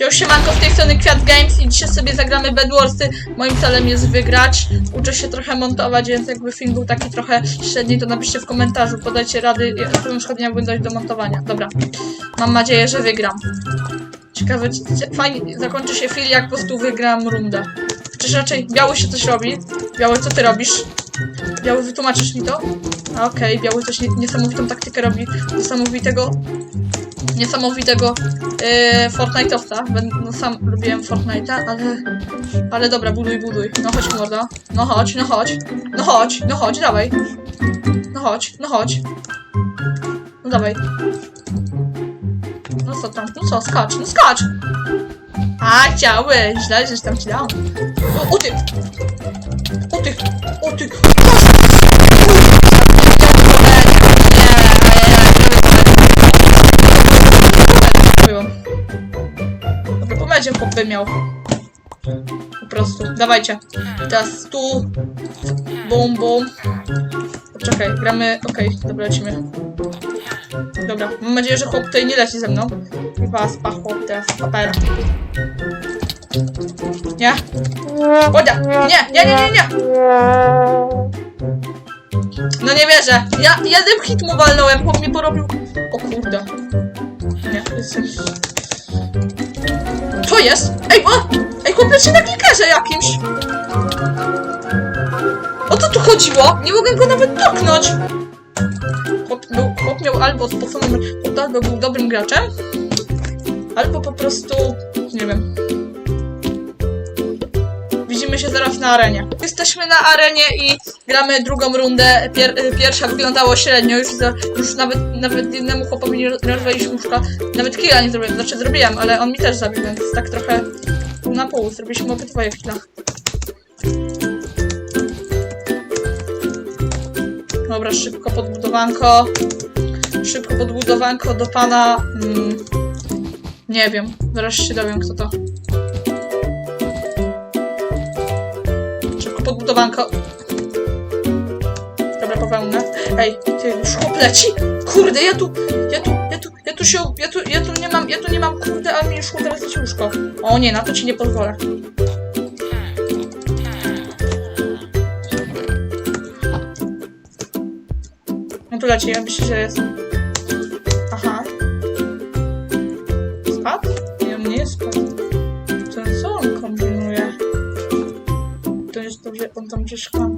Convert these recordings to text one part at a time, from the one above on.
Yo, siemanko, z tej strony Kwiat Games i dzisiaj sobie zagramy Bedwarsy. Moim celem jest wygrać. Uczę się trochę montować, więc jakby film był taki trochę średni, to napiszcie w komentarzu, podajcie rady, przykład nie miałbym dojść do montowania. Dobra, mam nadzieję, że wygram. Ciekawe, czy- czy- fajnie zakończy się film, jak po prostu wygram rundę. Chociaż raczej Biały się coś robi. Biały, co ty robisz? Biały, wytłumaczysz mi to? Okej, Biały coś nie, niesamowitą taktykę robi. Niesamowitego niesamowitego yy, Fortnite'owca. No sam lubiłem Fortnite'a, ale... Ale dobra, buduj, buduj. No chodź, morda. No chodź, no chodź. No chodź, no chodź, dawaj. No chodź, no chodź. No dawaj. No co tam? No co, skacz, no skacz! A, chciałeś, źle, żeś tam ci dał. O, o ty! O ty! O ty! By miał. Po prostu. Dawajcie. Teraz tu. Bum, bum. Poczekaj, gramy. Okej, dobra, lecimy. Dobra, mam nadzieję, że chłop tutaj nie leci ze mną. Chyba spa chłop teraz papera. Nie? Łodzia! Nie, nie, nie, nie, nie! No nie wierzę. Ja jeden hit mu walnąłem, mi porobił. O kurde. Nie, jestem... Jest? Ej, o! Ej, chłopie się na klikerze jakimś! O co tu chodziło? Nie mogłem go nawet dotknąć! Chłop, był, chłop miał albo sposobem, chłop albo był dobrym graczem, albo po prostu, nie wiem. Widzimy się zaraz na arenie. Jesteśmy na arenie i gramy drugą rundę. Pier pierwsza wyglądało średnio, już, za, już nawet, nawet jednemu chłopowi nie, rozwaliliśmy łóżka. Nawet killa nie zrobiłem, znaczy zrobiłem, ale on mi też zabił, więc tak trochę pół na pół. Zrobiliśmy obydwoje killa. Dobra, szybko podbudowanko. Szybko podbudowanko do pana. Mm, nie wiem, zaraz się dowiem kto to. Szybko podbudowanko. Bawełnę. Ej, ty już chłop leci. Kurde, ja tu, ja tu, ja tu, ja tu się, ja tu, ja tu nie mam, ja tu nie mam, kurde, a mi już chłop teraz leci łóżko. O nie, na to ci nie pozwolę. No tu leci, ja myślę, że jest. Aha. Spadł? Nie, on nie spadł. To co on kombinuje? To jest że on tam gdzieś kampi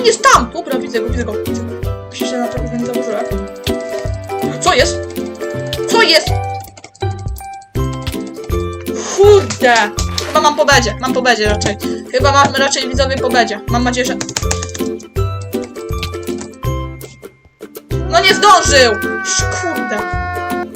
on jest tam! Dobra, widzę go, widzę go. Widzę go. Na to będzie założyłem. Co jest? Co jest? Kurde! Chyba mam po bedzie, mam po bedzie raczej. Chyba mam raczej widzowie po bedzie. Mam nadzieję, że... No nie zdążył! Kurde.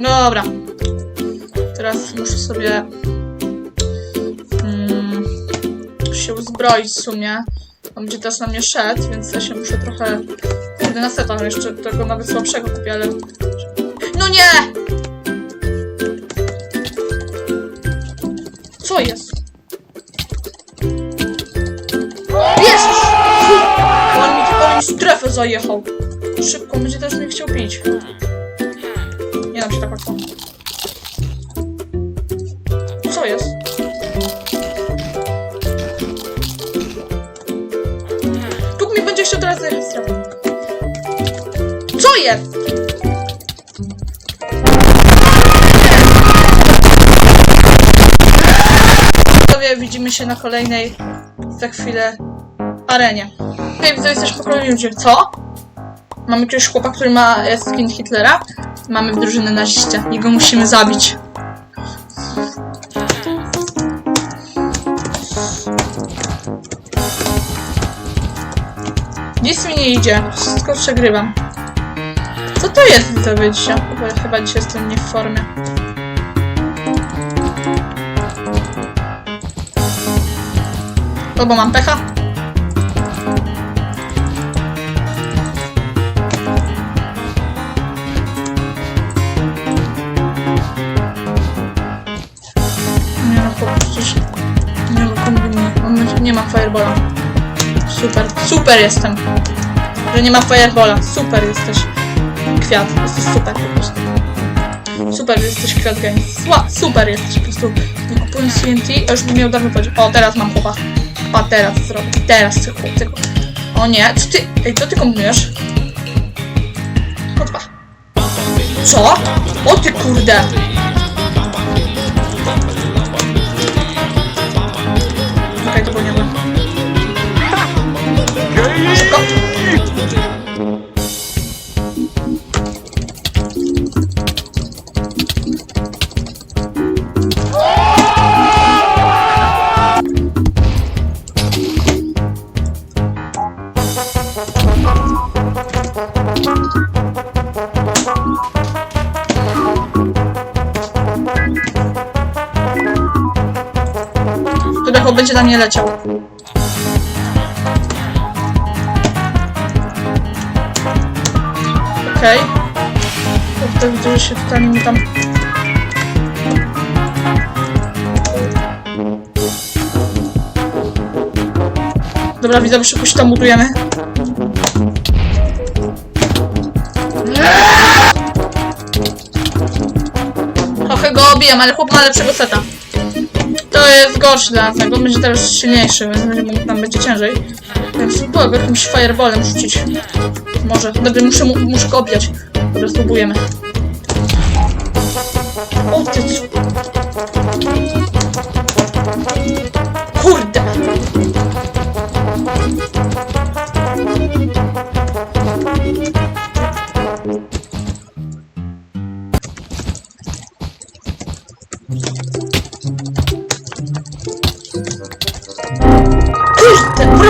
No dobra. Teraz muszę sobie... Mm, się uzbroić w sumie. On będzie teraz na mnie szedł, więc ja się muszę trochę... Kurde, na setach jeszcze tego nawet słabszego kupię, ale... No nie! Co jest? Jezus! On mi, on mi strefę zajechał. Szybko, będzie teraz mnie chciał pić. Nie dam się tak łatwo. Tu mi będzie chciał teraz strefę. Co jest? Widzimy się na kolejnej za chwilę arenie. Okej, widzowie, jesteśmy po ludzie. Co? Mamy jakiegoś chłopa, który ma e, skin Hitlera. Mamy drużynę naziścia. I go musimy zabić. Nic mi nie idzie. Wszystko przegrywam. Co to jest widzowie dzisiaj? Chyba, chyba dzisiaj jestem nie w formie. Albo mam pecha. Nie no, przecież nie no, nie- nie ma fireballa. Super, super jestem. Że nie ma fireballa. Super jesteś. kwiat. Jesteś super po prostu. Super, jesteś kwiat games. Sła, super jesteś po prostu. Nie kupując TNT, a już bym miał dawno powiedzieć. O, teraz mam chłopa. A teraz zrobię. Teraz tylko, tylko. O nie, co ty. Ej, co ty kombinujesz? Chodź. Co? O ty kurde! Będzie na mnie leciał. Okej. Okay. Widzę, że się tutaj mi tam... Dobra, widzę, szybko się tam budujemy. Trochę go obijam, ale chłop ma lepszego seta. Jest gorszy dla bo on będzie teraz silniejszy, więc będzie, nam będzie ciężej. Więc spróbuję go jakimś fireballem rzucić. Może. Dobra, muszę, mu- muszę go obijać. Dobra, spróbujemy. O ty? Kurde!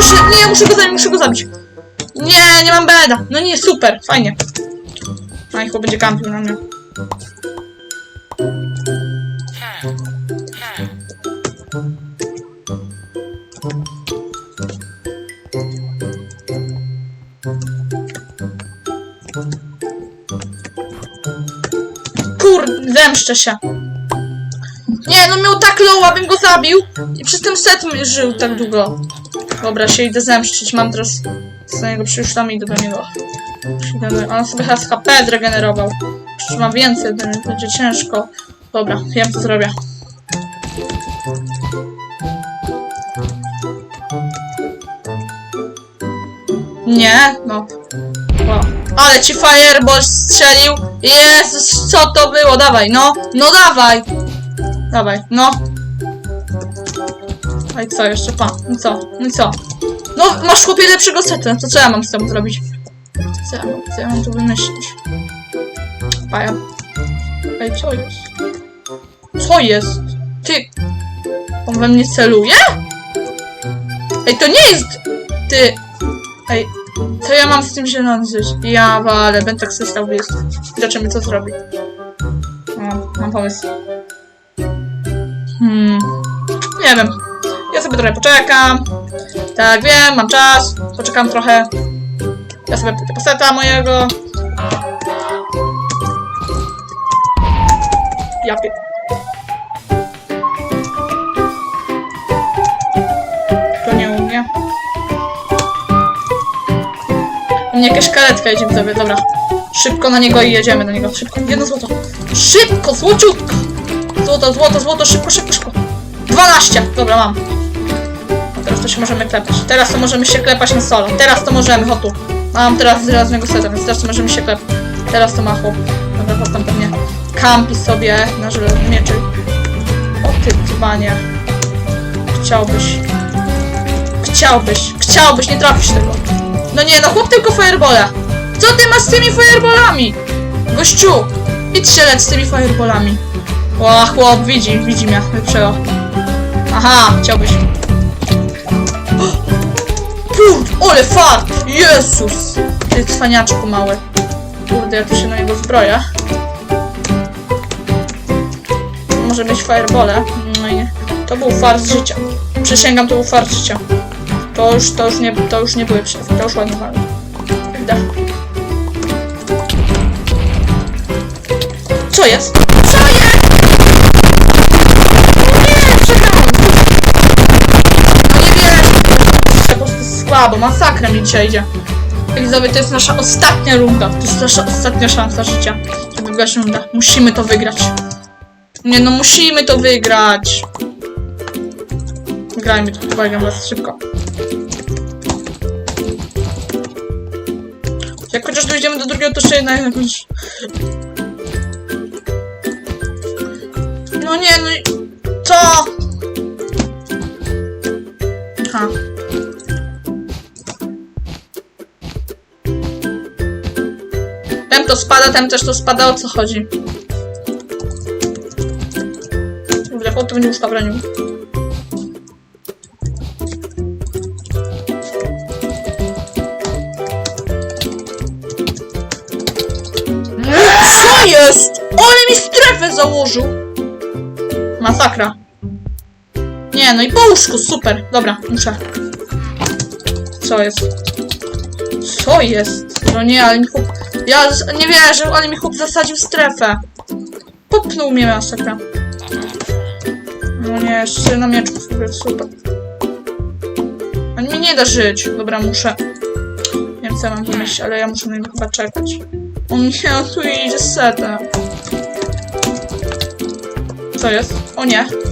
Proszę, nie, muszę go zabić, muszę go zabić. Nie, nie mam beda. No nie, super, fajnie. A i chłop będzie kampił na mnie. Kurde, zemszczę się. Nie, no miał tak low, abym go zabił i przez ten set żył tak długo. Dobra, się idę zemszczyć, mam teraz z niego przecież tam idę do niego. On sobie z HP zregenerował. Przecież ma więcej, będzie ciężko. Dobra, wiem co zrobię. Nie, no. O. Ale ci fireball strzelił. Jezus, co to było? Dawaj, no, no dawaj. Dawaj, no. I co jeszcze, pa? No co? I co? No, masz chłopie lepszego seta, to co ja mam z tobą zrobić? Co ja mam, co ja mam tu wymyślić? A ja... Ej, co jest? Co jest? Ty... On we mnie celuje? Ej, to nie jest... Ty... Ej, co ja mam z tym zielonym żyć? Ja walę, będę tak sobie stał blisko. Zobaczymy, co zrobi. O, mam pomysł. Hmm... Nie wiem. Ja sobie trochę poczekam. Tak, wiem, mam czas. Poczekam trochę. Ja sobie pójdę po seta mojego. Ja pie... To nie u mnie. U jakaś karetka jedzie widzowie, dobra. Szybko na niego i jedziemy do niego. Szybko, jedno złoto. Szybko, złociutko. Złoto, złoto, złoto, szybko, szybko, szybko. 12! Dobra, mam. Się możemy klepać. Teraz to możemy się klepać na solo. Teraz to możemy, chodź tu. Mam teraz żelaznego seta, więc teraz to możemy się klepać. Teraz to ma chłop. Dobra, chłop tam pewnie kampi sobie na żelaznym mieczy. O ty dzbanie. Chciałbyś. Chciałbyś. Chciałbyś, nie trafisz tego. No nie, no chłop tylko fireballa. Co ty masz z tymi fireballami? Gościu! Idź się z tymi fireballami. O, chłop, widzi, widzi mnie, lepszego. Aha, chciałbyś. Kur, ole fart! Jezus! Ty cwaniaczku mały. Kurde, ja tu się na niego zbroję. Może mieć firebole. No i to był fart życia. Przysięgam, to był fart życia. To już, to już nie, to już nie były przez, to już ładnie walne. Jest? Co jest? Nie, przegrałam! Słabo, masakra mi dzisiaj idzie. Widzowie, to jest nasza ostatnia runda. To jest nasza ostatnia szansa życia, żeby wygrać rundę. Musimy to wygrać. Nie no, musimy to wygrać. Grajmy to, błagam was szybko. Jak chociaż dojdziemy do drugiego, to jeszcze jedna. No nie, no. Co? To spada, tem też to spada, o co chodzi? Mówię, po to będzie bronił. Co jest? Ole mi strefę założył! Masakra. Nie, no i po łóżku, super. Dobra, muszę. Co jest? Co jest? No nie, ale chłop... Ja nie wierzę, ale mi chłop zasadził strefę. Popnął mnie masakra. No nie, jeszcze na mieczku sobie, super. On mi nie da żyć. Dobra, muszę... Nie wiem co mam wymyślić, ale ja muszę na niego chyba czekać. O nie, on tu idzie z setem. Co jest? O nie.